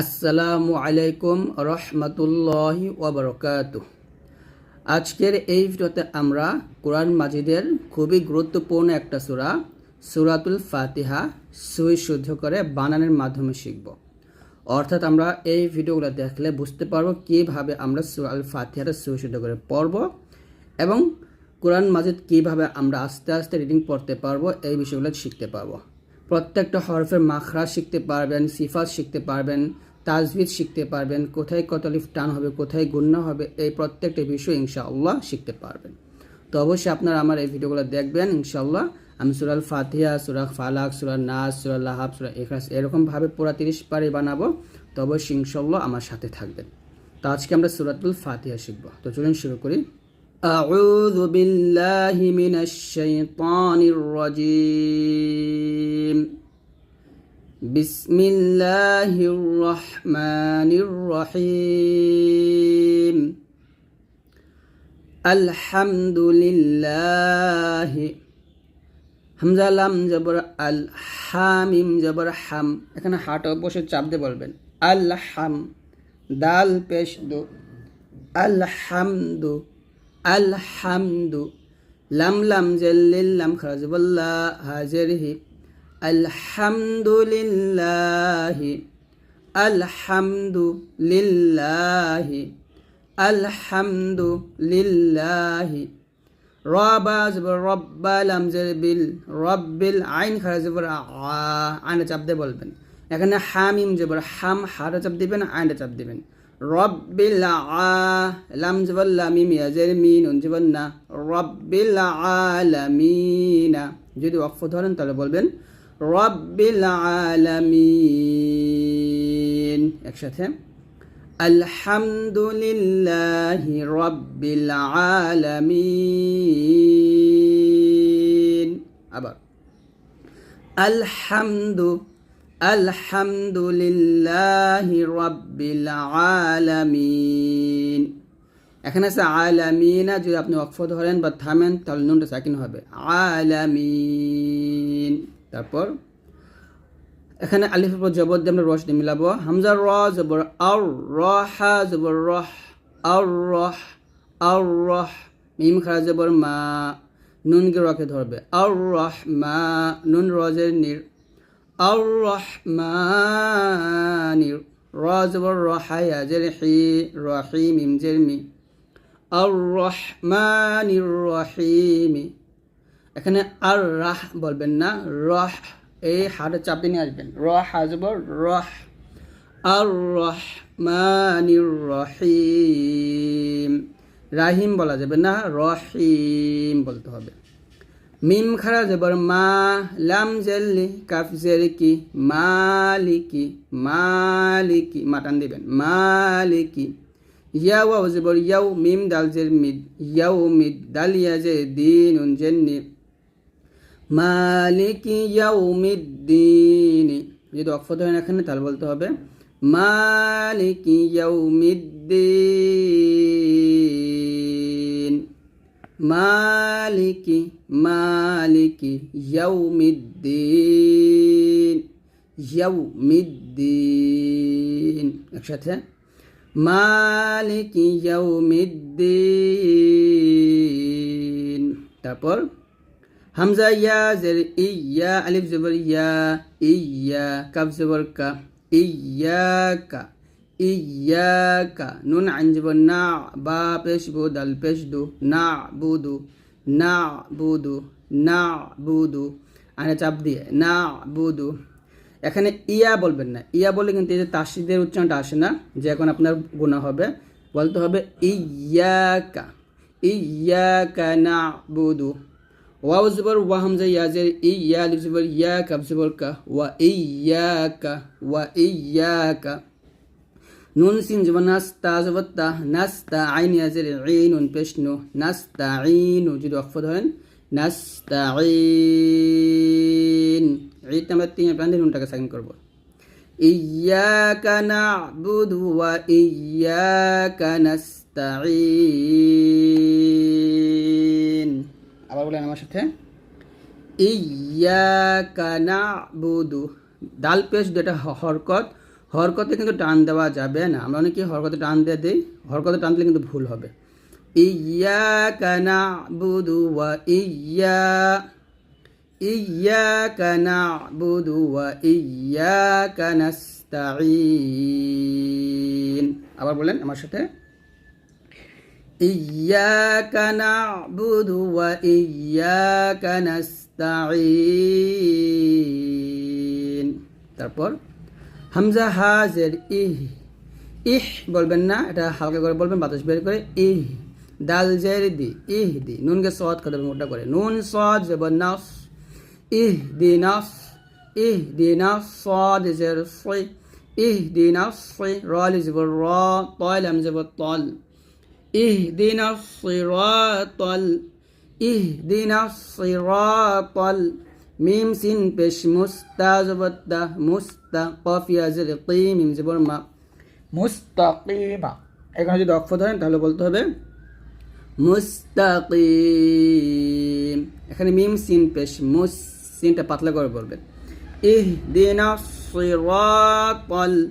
আসসালামু আলাইকুম রহমতুল্লাহি ওবরকাত আজকের এই ভিডিওতে আমরা কোরআন মাজিদের খুবই গুরুত্বপূর্ণ একটা সুরা, সুরাতুল ফাতিহা সুই শুদ্ধ করে বানানের মাধ্যমে শিখব। অর্থাৎ আমরা এই ভিডিওগুলো দেখলে বুঝতে পারব কীভাবে আমরা সুরাল ফাতিহাটা সুই শুদ্ধ করে পড়ব এবং কোরআন মাজিদ কীভাবে আমরা আস্তে আস্তে রিডিং পড়তে পারব এই বিষয়গুলো শিখতে পারব। প্রত্যেকটা হরফের মাখরা শিখতে পারবেন, সিফাত শিখতে পারবেন তাজভিদ শিখতে পারবেন, কোথায় কত লিফ টান হবে, কোথায় গুণ্য হবে, এই প্রত্যেকটা বিষয় ইনশাআল্লাহ শিখতে পারবেন। তো অবশ্যই আপনারা আমার এই ভিডিওগুলো দেখবেন ইনশাআল্লাহ। আমি সুরাল ফাতিহা, সুরা ফালাক, সুরা নাস, সুরা লাহাব, সুরা এখলাস এরকমভাবে পুরা তিরিশ পারে বানাবো। তো অবশ্যই ইনশাআল্লাহ আমার সাথে থাকবেন। তো আজকে আমরা সুরাতুল ফাতিহা শিখব। তো চলুন শুরু করি। أعوذ بالله من الشيطان الرجيم بسم الله الرحمن الرحيم الحمد لله হামজা লাম জবর আল হামিম জবর হাম এখানে হাট বসে চাপ দিয়ে বলবেন আল হাম দাল পেশ দো আল হামদু আলহামদু, লাম লাম জেল্লিল্লাম খাজবুল্লা হাজিরহি আলহামদুলিল্লাহি আলহামদু লিল্লাহি আলহামদু লিল্লাহি রবা জবর রব্বা লাম জেরবিল রব্বিল আইন খারা জবর আইনটা চাপ দিয়ে বলবেন। এখানে হামিম জবর হাম, হারা চাপ দিবেন আইনটা চাপ দিবেন। রব্বিল আ লাম জবর লামিম ইয়াজের মিন উন জবর না রব্বিল আলামিনা যদি ওয়াকফ ধরেন তাহলে বলবেন রব্বিল আলামিন একসাথে, আলহামদুলিল্লাহি রব্বিল আলামিন আবার, আলহামদু আলহামদুলিল্লাহি রব্বিল আলামিন। এখানে আছে আলামিনা, যদি আপনি অক্ষ ধরেন বা থামেন, তাহলে নুনটা সাকিন হবে। আলামিন। তারপর এখানে আলিফের পর জবর দিয়ে আমরা রস দিয়ে মিলাবো। হামজা র, জবর আর র, হা, জবর রহ আর রহ আর রহ মিম খারা, জবর মা। নুনকে রকে ধরবে। আর রহ মা। নুন রজের নির আর রহমানি র জবর রহাই আজের হি রহি মিম জের মি আর রহমানি রহিমি। এখানে আর রাহ বলবেন না, রহ, এই হাড়ে চাপে নিয়ে আসবেন। রহ আজবর রহ। আর রহমানি রহিম। রাহিম বলা যাবে না, রহিম বলতে হবে। মিম খারা জবর মা লাম জেল্লি কাফ জেরিকি মালিকি মালিকি, মাটান দিবেন, মালিকি। ইয়া ওয়াও জবর ইয়াও মিম দাল জের মিদ ইয়াও মিদ দাল ইয়া জে দিন উন জেন্নি। মালিকি ইয়াও মিদ দিন। যদি অক্ষ ধরেন এখানে, তাহলে বলতে হবে, মালিকি ইয়াও মিদ দিন। মালিকি মালিকি ইয়াউমিদ্দিন ইয়াউমিদ্দিন একসাথে মালিকি ইয়াউমিদ্দিন তারপর, হামজা, ইয়া, জের, ইয়া, আলিফ, জবর, ইয়া ইয়া, কাফ, জবর, কা ইয়াকা ইয়াকা নুন আঞ্জব না বা পেশ বু দাল পেশ দু না বুদু না বুদু না বুদু আনে চাপ দিয়ে না বুদু এখানে ইয়া বলবেন না। ইয়া বলে কিন্তু এই যে তাসিদের উচ্চারণটা আসে না, যে এখন আপনার গুণা হবে, বলতে হবে ইয়াকা। ইয়াকা না বুদু ওয়াও জবর ওয়া হামজা ইয়াজের ইয়া আলিফ জবর ইয়া কাব কা। ওয়া ইয়াকা ওয়া ইয়াকা। নুন সিন জব নাস্তা জবত্তা নাস্তা আইন ইয়াজের আইনুন পেশনু নাস্তা আইনু যদি অক্ষ ধরেন নাস্তা আইন ঈদ আমরা তিন প্রান্তে নুনটাকে সাইন করব নাবুদু ওয়া ইয়াকা নাস্তাঈন আবার বলেন আমার সাথে। ইয়াকা নাবুদু দাল পেশ যেটা হরকত হরকতে কিন্তু টান দেওয়া যাবে না আমরা অনেকে হরকতে টান দিয়ে দিই হরকতে টান দিলে কিন্তু ভুল হবে ইয়াকা নাবুদু ওয়া ইয়া ইয়াকা নাবুদু ওয়া ইয়াকা নাস্তাঈন আবার বলেন আমার সাথে إياك نعبد وإياك نستعين তারপর হামজা হা জের ইহ ইহ বলবেন না, এটা হালকা করে বলবেন, বাতাস বের করে ইহ, দাল জের দি, ইহ দি, নুনকে সদ খাতে মোটা করে। নুন সদ জবর নস ইহ দি নস ইহ দি নস সদ জের সই, ইহ দি নস সই, রল জবর র তল হাম জবর তল, ইহ দি নস সি র তল, ইহ দি নস সি র তল। মিম সিন পেশ মুস্তা জবত্তা মুস্তা কফিয়া জের কি মিম জবর মা মুস্তাকিমা এখানে যদি অক্ষ ধরেন তাহলে বলতে হবে মুস্তাকিম। এখানে মিম সিন পেশ মুস সিনটা পাতলা করে বলবেন ইহদিনা সিরাতাল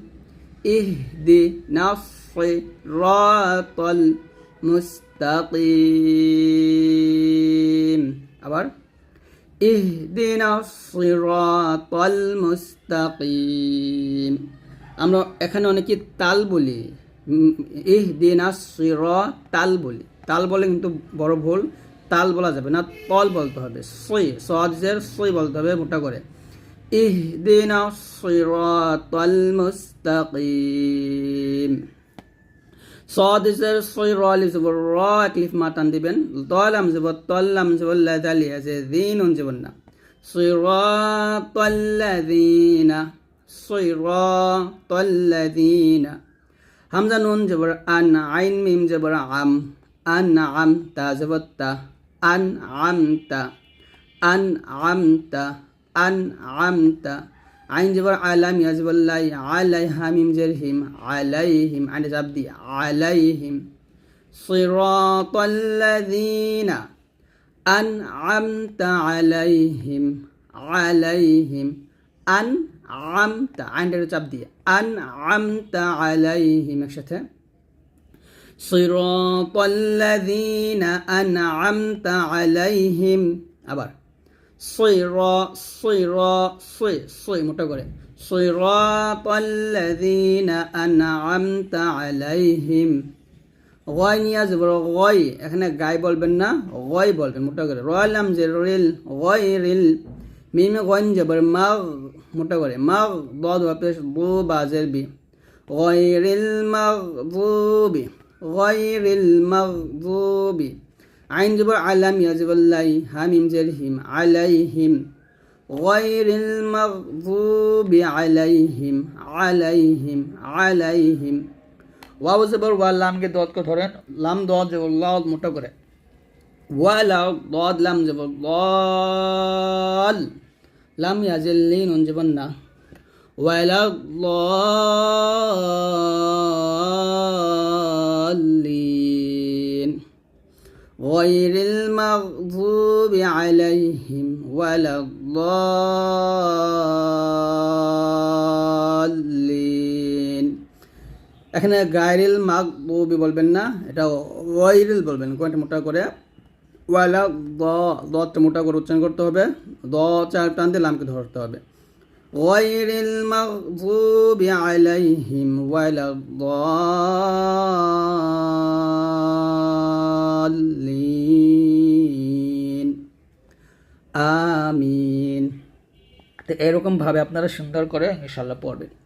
ইহদিনা সিরাতাল মুস্তাকিম। আবার ইহদিনা সিরাতাল মুস্তাকিম। আমরা এখানে অনেকে তাল বলি। ইহদিনা সিরাতাল বলি। তাল বলে কিন্তু বড় ভুল। তাল বলা যাবে না, তল বলতে হবে। সই সজের সই বলতে হবে মোটা করে। ইহদিনা সিরাতাল মুস্তাকিম। صاد زر صي را লিফ জবর র এক লিফ মাতান দিবেন তলাম জবর তল্লাম জবর লাদালি আছে দিন জবর না صراط الذين صراط الذين হামজা নুন জবর আন আইন মিম জবর আম আন আম তা জবর তা আন আম তা আন আম তা আন আম তা আইন জবর আলাম ইয়াজবল্লাই আলাই হামিম জেরহিম আলাইহিম আইন জাবদি আলাইহিম صراط الذين أنعمت عليهم عليهم أنعمت عين চাপ দিয়ে أنعمت عليهم একসাথে صراط الذين أنعمت عليهم আবার সৈর সৈর, সৈ সৈ, মোটা করে। সৈরাতাল্লাযীনা আনআমতা আলাইহিম। গয় নিয়ে আসব গয়। এখানে গায় বলবেন না, গয় বলবেন, মোটা করে। রয়লাম যে রিল গয় রিল মিমে গয়ন জবর মাগ, মোটা করে। মাগ বদ পেশ বু বাজের বি। গয়রিল মাগদুবি গয়রিল মাগদুবি আইন জবর আলাম ইয়াজবল্লাই হামিম জেরহিম আলাইহিম غير المغضوب عليهم عليهم عليهم ওয়াও জবর ওয়া লামকে দদকে ধরেন লাম দদ জবর লাদ মোটা করে ওয়া লাও দদ লাম জবর দল লাম ইয়াজিল লিন উন জবর না ওয়ালা ضالين غير المغضوب عليهم ولا الضالين এখানে গায়রিল মাগদুবি বলবেন না এটা ওয়াইরিল বলবেন কোনটা মোটা করে ওয়ালা দ দটা মোটা করে উচ্চারণ করতে হবে দ চার টান দিয়ে লামকে ধরতে হবে غير المغضوب عليهم ولا দলিন আমিন। তো এরকমভাবে আপনারা সুন্দর করে ইনশাল্লাহ পড়বেন।